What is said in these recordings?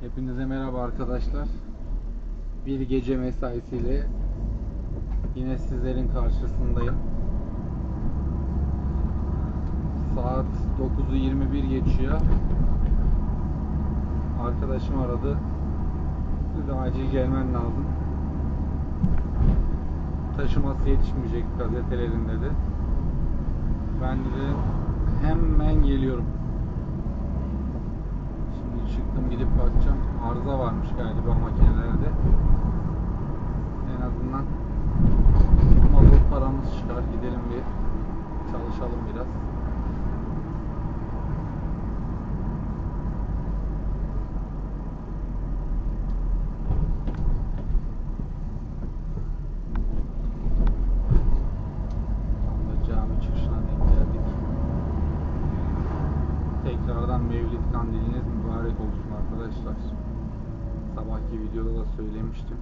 Hepinize merhaba arkadaşlar. Bir gece mesaisiyle yine sizlerin karşısındayım. Saat 9'u 21 geçiyor. Arkadaşım aradı. Dedi acil gelmen lazım. Taşıması yetişmeyecek gazetelerin dedi. Ben de hemen geliyorum. Şimdi çıktım gidip bakacağım. Arıza varmış galiba makinelerde. En azından mazot paramız çıkar. Gidelim bir çalışalım biraz. Tekrardan Mevlid kandiliniz mübarek olsun arkadaşlar. Sabahki videoda da söylemiştim.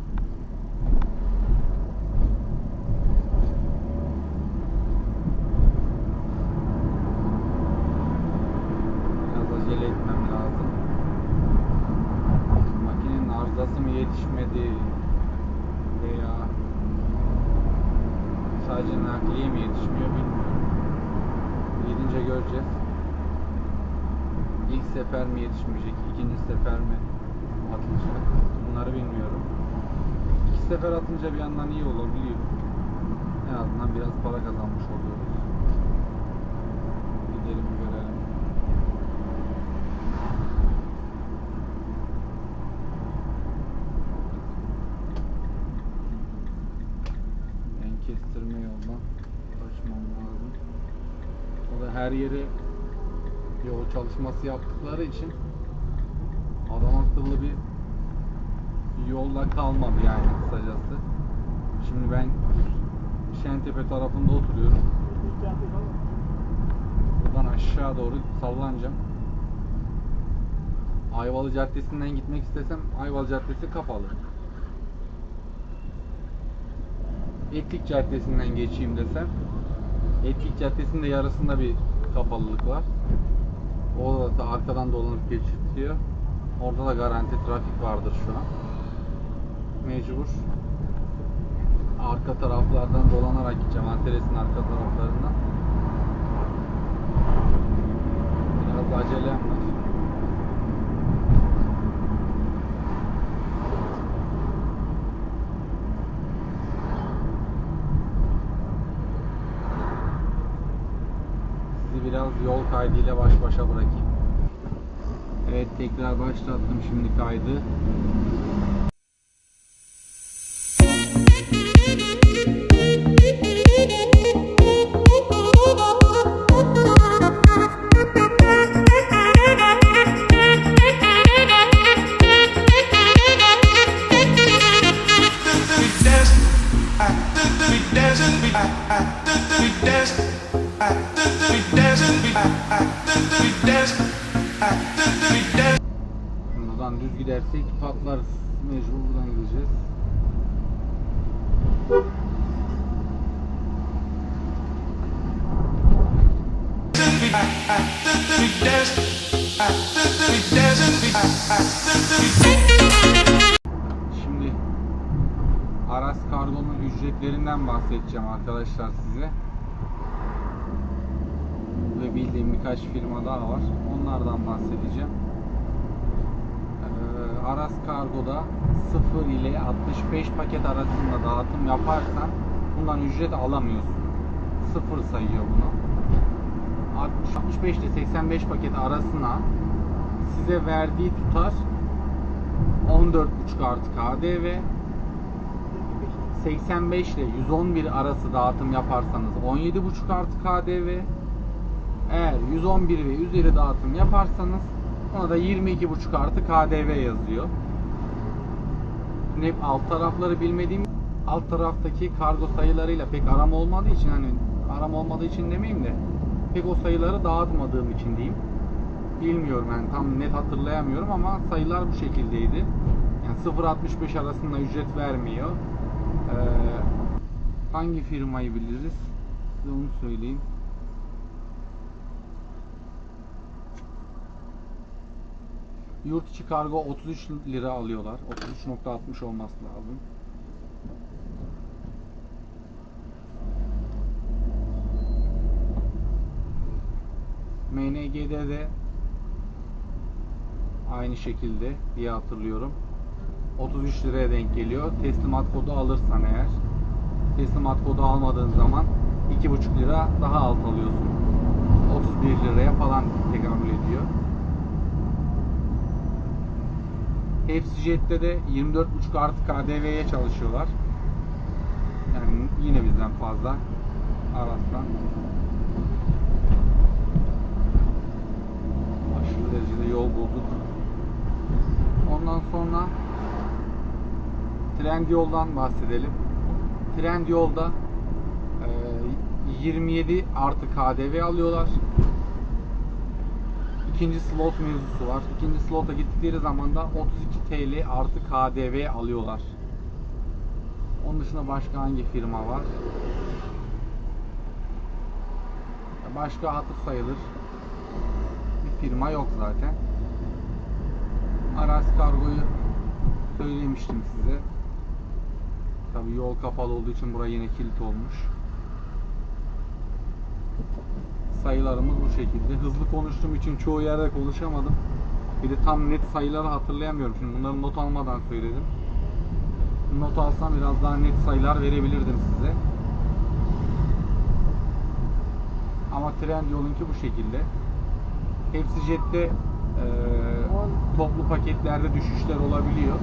Biraz acele etmem lazım. Makinenin arızası mı yetişmedi veya sadece nakliye mi yetişmiyor bilmiyorum. Gidince göreceğiz. İlk sefer mi yetişmeyecek, ikinci sefer mi atılacak bunları bilmiyorum. İki sefer atınca bir yandan iyi olabiliyor. En azından biraz para kazanmış oluyoruz. Gidelim görelim. Ben kestirme yoldan taşımam lazım. O da her yeri çalışması yaptıkları için adam akıllı bir yolda kalmadı yani kısacası. Şimdi ben Şentepe tarafında oturuyorum. Buradan aşağı doğru sallanacağım. Ayvalı Caddesi'nden gitmek istesem Ayvalı Caddesi kapalı. Etlik Caddesi'nden geçeyim desem Etlik Caddesi'nin de yarısında bir kapalılık var. O da arkadan dolanıp geçirtiyor. Orada da garanti trafik vardır şu an. Mecbur arka taraflardan dolanarak gideceğim. Antares'in arka taraflarından. Biraz acelem var. Sizi biraz yol kaydıyla baş başa bırakayım. Evet tekrar başlattım şimdi kaydı. Buradan düz gidersek patlarız. Mecbur buradan gideceğiz. Şimdi Aras Kargo'nun ücretlerinden bahsedeceğim arkadaşlar size. Ve bildiğim birkaç firma daha var. Onlardan bahsedeceğim. Ee, Aras Kargo'da 0 ile 65 paket arasında dağıtım yaparsan bundan ücret alamıyorsun. 0 sayıyor bunu. 60 65 ile 85 paket arasına size verdiği tutar 14,5 artı KDV 85 ile 111 arası dağıtım yaparsanız 17,5 artı KDV eğer 111 ve üzeri dağıtım yaparsanız ona da 22,5 artı KDV yazıyor. Hep alt tarafları bilmediğim alt taraftaki kargo sayılarıyla pek aram olmadığı için hani aram olmadığı için demeyeyim de pek o sayıları dağıtmadığım için diyeyim. Bilmiyorum yani tam net hatırlayamıyorum ama sayılar bu şekildeydi. Yani 0.65 arasında ücret vermiyor. Ee, hangi firmayı biliriz? Size onu söyleyeyim. Yurt içi kargo 33 lira alıyorlar. 33.60 olması lazım. MNG'de de aynı şekilde diye hatırlıyorum. 33 liraya denk geliyor. Teslimat kodu alırsan eğer. Teslimat kodu almadığın zaman 2,5 lira daha alt alıyorsun. 31 liraya falan tekamül ediyor. Hepsi Jet'te de 24,5 artı KDV'ye çalışıyorlar. Yani yine bizden fazla. Aras'tan. Aşırı derecede yol bulduk. Ondan sonra Trendyol'dan bahsedelim. Trendyol'da e, 27 artı KDV alıyorlar. İkinci slot mevzusu var. İkinci slota gittikleri zaman da 32 TL artı KDV alıyorlar. Onun dışında başka hangi firma var? Başka hatır sayılır bir firma yok zaten. Aras kargoyu söylemiştim size. Tabii yol kapalı olduğu için buraya yine kilit olmuş. Sayılarımız bu şekilde. Hızlı konuştuğum için çoğu yerde konuşamadım. Bir de tam net sayıları hatırlayamıyorum. Şimdi bunları not almadan söyledim. Not alsam biraz daha net sayılar verebilirdim size. Ama Trendyol'unki bu şekilde. Hepsi Jet'te eee, toplu paketlerde düşüşler olabiliyor.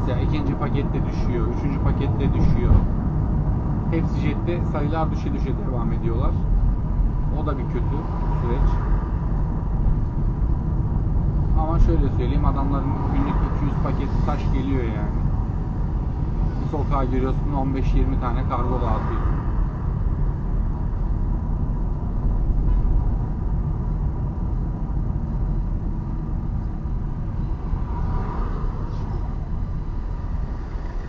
Mesela ikinci pakette düşüyor, üçüncü pakette düşüyor. Hepsi Jet'te sayılar düşe düşe devam ediyorlar. O da bir kötü süreç. Ama şöyle söyleyeyim adamların günlük 200 paket taş geliyor yani. Bir sokağa giriyorsun 15-20 tane kargo dağıtıyorsun.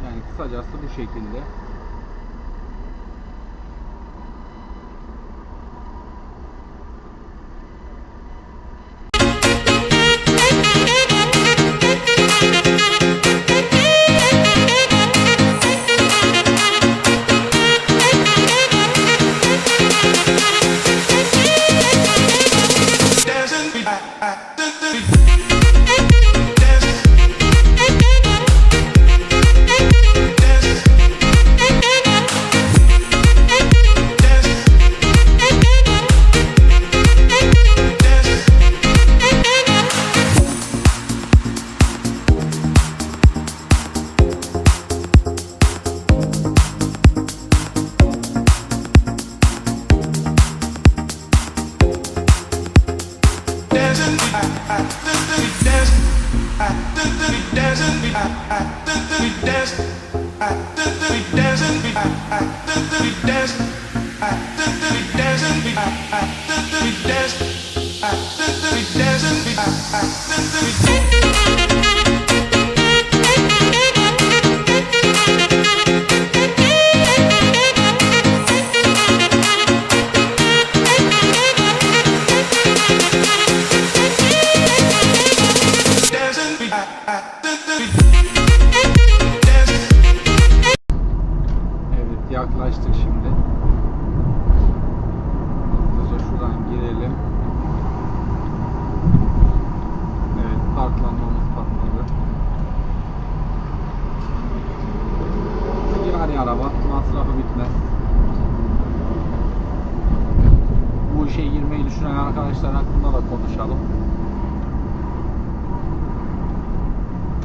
Yani kısacası bu şekilde. danced, we danced.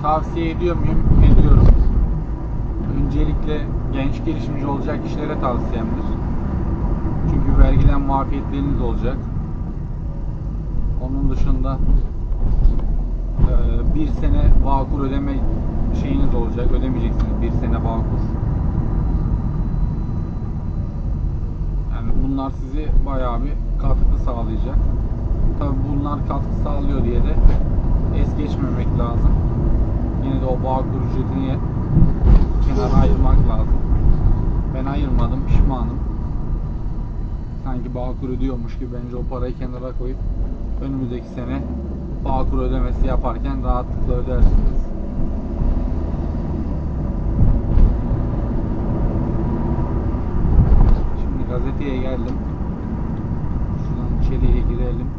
Tavsiye ediyor muyum? Ediyorum. Öncelikle genç girişimci olacak kişilere tavsiyemdir. Çünkü vergiden muafiyetleriniz olacak. Onun dışında e, bir sene vakur ödeme şeyiniz olacak. Ödemeyeceksiniz bir sene vakur. Yani bunlar sizi bayağı bir katkı sağlayacak. Tabi bunlar katkı sağlıyor diye de es geçmemek lazım. Yine de o vakur ücretini kenara ayırmak lazım. Ben ayırmadım, pişmanım. sanki Bağkur ödüyormuş gibi bence o parayı kenara koyup önümüzdeki sene Bağkur ödemesi yaparken rahatlıkla ödersiniz. Şimdi gazeteye geldim. Şuradan içeriye girelim.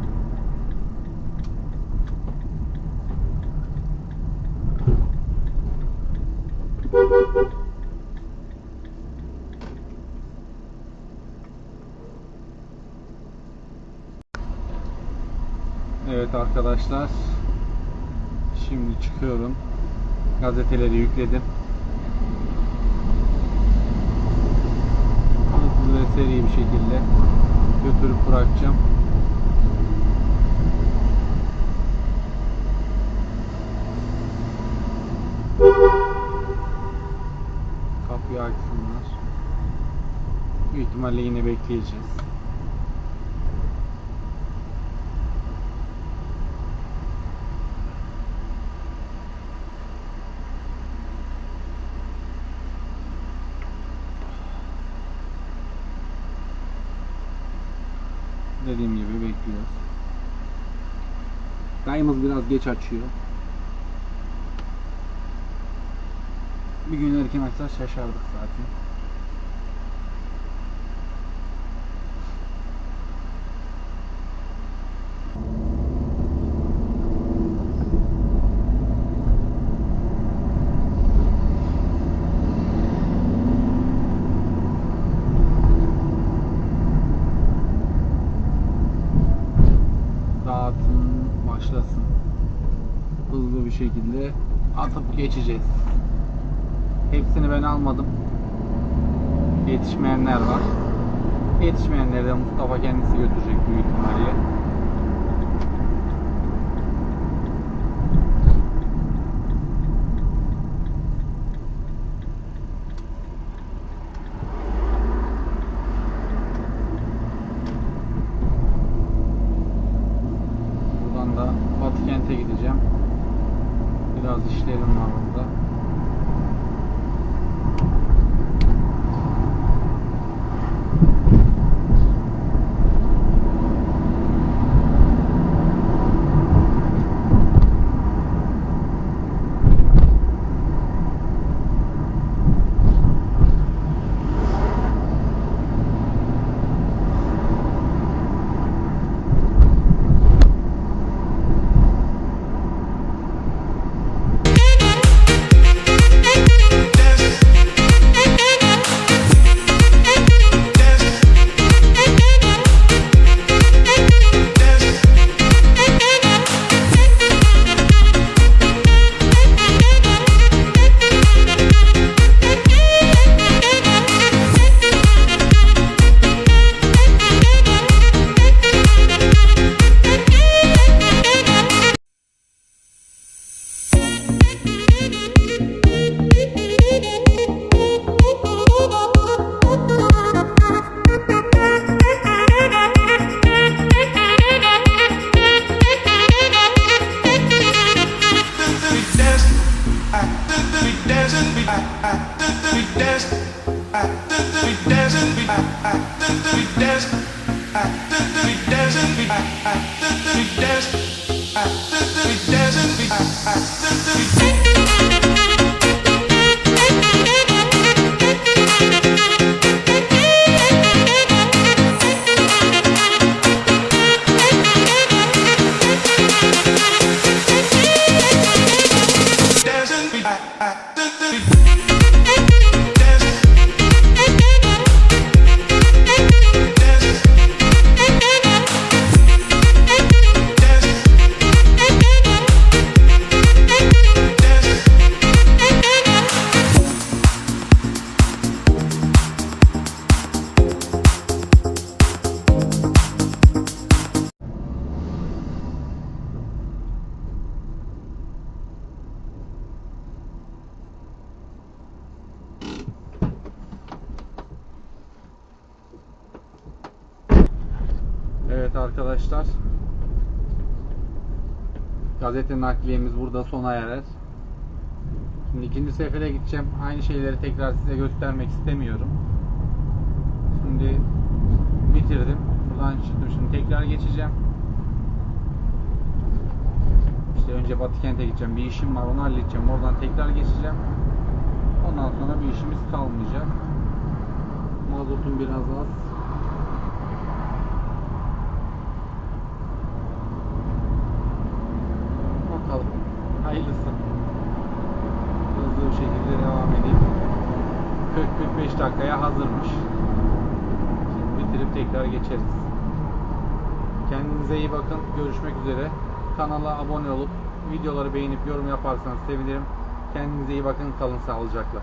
Evet arkadaşlar. Şimdi çıkıyorum. Gazeteleri yükledim. Hızlı ve seri bir şekilde götürüp bırakacağım. Kapıyı açsınlar. Büyük ihtimalle yine bekleyeceğiz. Bekliyoruz. Dayımız biraz geç açıyor. Bir gün erken açsa şaşardık zaten. Dağıtım başlasın. Hızlı bir şekilde atıp geçeceğiz. Hepsini ben almadım. Yetişmeyenler var. Yetişmeyenleri de Mustafa kendisi götürecek büyük ihtimalle. Buradan da Gideceğim. Biraz işlerim var orada. Evet arkadaşlar. Gazete nakliyemiz burada sona erer. Şimdi ikinci sefere gideceğim. Aynı şeyleri tekrar size göstermek istemiyorum. Şimdi bitirdim. Buradan çıktım şimdi tekrar geçeceğim. İşte önce Batıkent'e gideceğim. Bir işim var onu halledeceğim. Oradan tekrar geçeceğim. Ondan sonra bir işimiz kalmayacak. Mazotum biraz az. Bakalım. Hayırlısı. Hızlı bir şekilde devam edeyim. 40-45 dakikaya hazırmış. Şimdi bitirip tekrar geçeriz. Kendinize iyi bakın. Görüşmek üzere. Kanala abone olup videoları beğenip yorum yaparsanız sevinirim. Kendinize iyi bakın. Kalın sağlıcakla.